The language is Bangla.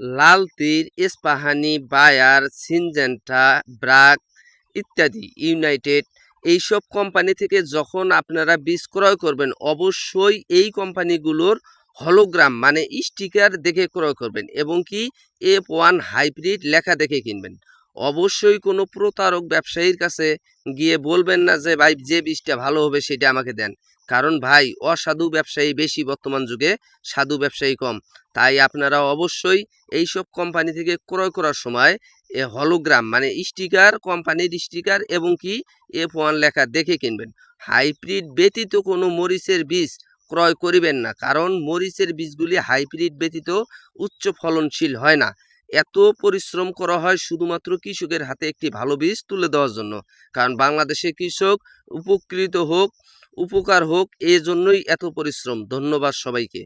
লাল তীর, ইস্পাহানি, বায়ার, সিনজেন্টা, ব্রাক ইত্যাদি, ইউনাইটেড। এইসব কোম্পানি থেকে যখন আপনারা বীজ ক্রয় করবেন, অবশ্যই এই কোম্পানিগুলোর হলোগ্রাম মানে স্টিকার দেখে ক্রয় করবেন এবং কি এফ ওয়ান হাইব্রিড লেখা দেখে কিনবেন। অবশ্যই কোনো প্রতারক ব্যবসায়ীর কাছে গিয়ে বলবেন না যে, ভাই, যে বীজটা ভালো হবে সেটা আমাকে দেন। কারণ, ভাই, অসাধু ব্যবসায়ী বেশি বর্তমান যুগে, সাধু ব্যবসায়ী কম। তাই আপনারা অবশ্যই এইসব কোম্পানি থেকে ক্রয় করার সময় এ হলোগ্রাম মানে স্টিকার, কোম্পানির স্টিকার এবং কি এফ ওয়ান লেখা দেখে কিনবেন। হাইব্রিড ব্যতীত কোনো মরিচের বীজ ক্রয় করিবেন না, কারণ মরিচের বীজগুলি হাইব্রিড ব্যতীত উচ্চ ফলনশীল হয় না। এত পরিশ্রম করা হয় শুধুমাত্র কৃষকের হাতে একটি ভালো বীজ তুলে দেওয়ার জন্য। কারণ বাংলাদেশে কৃষক উপকৃত হোক, উপকার হোক এই জন্যই এত পরিশ্রম। ধন্যবাদ সবাইকে।